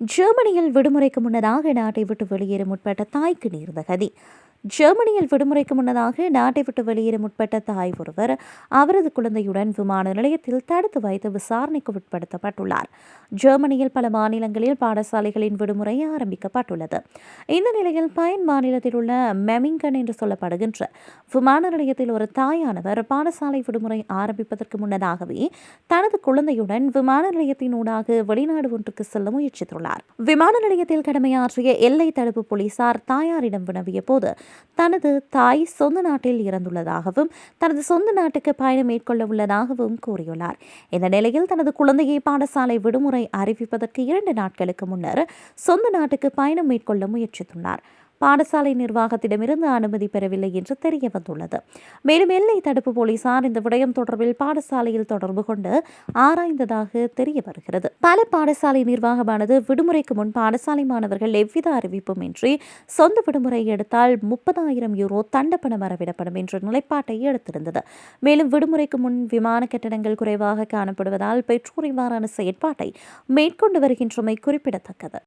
ஜெர்மனியில் விடுமுறைக்கு முன்னதாக நாட்டை விட்டு வெளியேற முற்பட்ட தாய்க்கு நேர்ந்த கதி. ஜெர்மனியில் விடுமுறைக்கு முன்னதாக நாட்டை விட்டு வெளியேற முற்பட்ட தாய் ஒருவர் அவரது குழந்தையுடன் விமான நிலையத்தில் தடுத்து வைத்து விசாரணைக்கு உட்படுத்தப்பட்டுள்ளார். ஜெர்மனியில் பல மாநிலங்களில் பாடசாலைகளின் விடுமுறை ஆரம்பிக்கப்பட்டுள்ளது. இந்த நிலையில் பயன் மாநிலத்தில் உள்ள மெமிங்கன் என்று சொல்லப்படுகின்ற விமான நிலையத்தில் ஒரு தாயானவர் பாடசாலை விடுமுறை ஆரம்பிப்பதற்கு முன்னதாகவே தனது குழந்தையுடன் விமான நிலையத்தின் ஊடாக வெளிநாடு ஒன்றுக்கு செல்ல முயற்சித்துள்ளார். விமான நிலையத்தில் கடமையாற்றிய எல்லை தடுப்பு போலீசார் தாயாரிடம் வினவிய போது தனது தாய் சொந்த நாட்டில் இறந்துள்ளதாகவும் தனது சொந்த நாட்டுக்கு பயணம் மேற்கொள்ள உள்ளதாகவும் கூறியுள்ளார். இந்த நிலையில் தனது குழந்தையை பாடசாலை விடுமுறை அறிவிப்பதற்கு இரண்டு நாட்களுக்கு முன்னர் சொந்த நாட்டுக்கு பயணம் மேற்கொள்ள முயற்சித்துள்ளார். பாடசாலை நிர்வாகத்திடமிருந்து அனுமதி பெறவில்லை என்று தெரிய வந்துள்ளது. மேலும் எல்லை தடுப்பு போலீசார் இந்த விடயம் தொடர்பில் பாடசாலையில் தொடர்பு கொண்டு ஆராய்ந்ததாக தெரிய வருகிறது. பல பாடசாலை நிர்வாகமானது விடுமுறைக்கு முன் பாடசாலை மாணவர்கள் எவ்வித அறிவிப்பும் இன்றி சொந்த விடுமுறை எடுத்தால் முப்பதாயிரம் யூரோ தண்டப்பணம் வரவிடப்படும் என்ற நிலைப்பாட்டை எடுத்திருந்தது. மேலும் விடுமுறைக்கு முன் விமான கட்டணங்கள் குறைவாக காணப்படுவதால் பெற்றோர் இவ்வாறான செயற்பாட்டை மேற்கொண்டு வருகின்றமை குறிப்பிடத்தக்கது.